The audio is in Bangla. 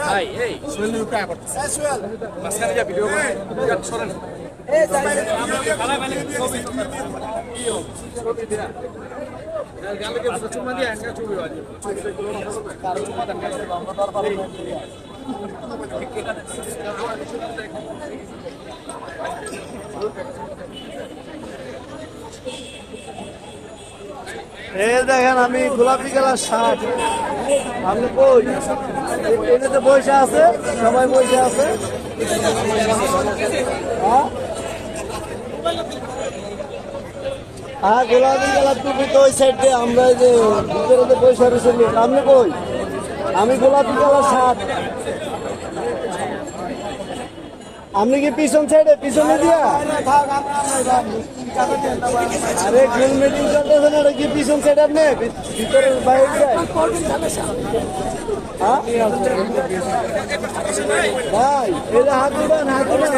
ভাই এই সোহেলের উপরে আবার মাঝখানে যা ভিডিও করে সরেন চুমা দিয়ে ছবি দেখেন, আমি গোলাপি কালার শার্ট। আপনি কই? এটাতে পয়সা আছে? সবাই পয়সা আছে? হ্যাঁ? হ্যাঁ গোলাপি কালার টুপি তো ওই সাইড দিয়ে আমরা যে ভিতরে পয়সা রয়েছে আপনি কই? আমি গোলাপি কালার শার্ট। আপনি কি পিছন সাইডে পিছনে দিয়া? আরে গ্রিল মিটিং চলতেছে না এটা কি পিছন সাইড আপনি? ভিতরে বাইরে যায়? ভাই এটা যে হাত উঠান হাত উঠান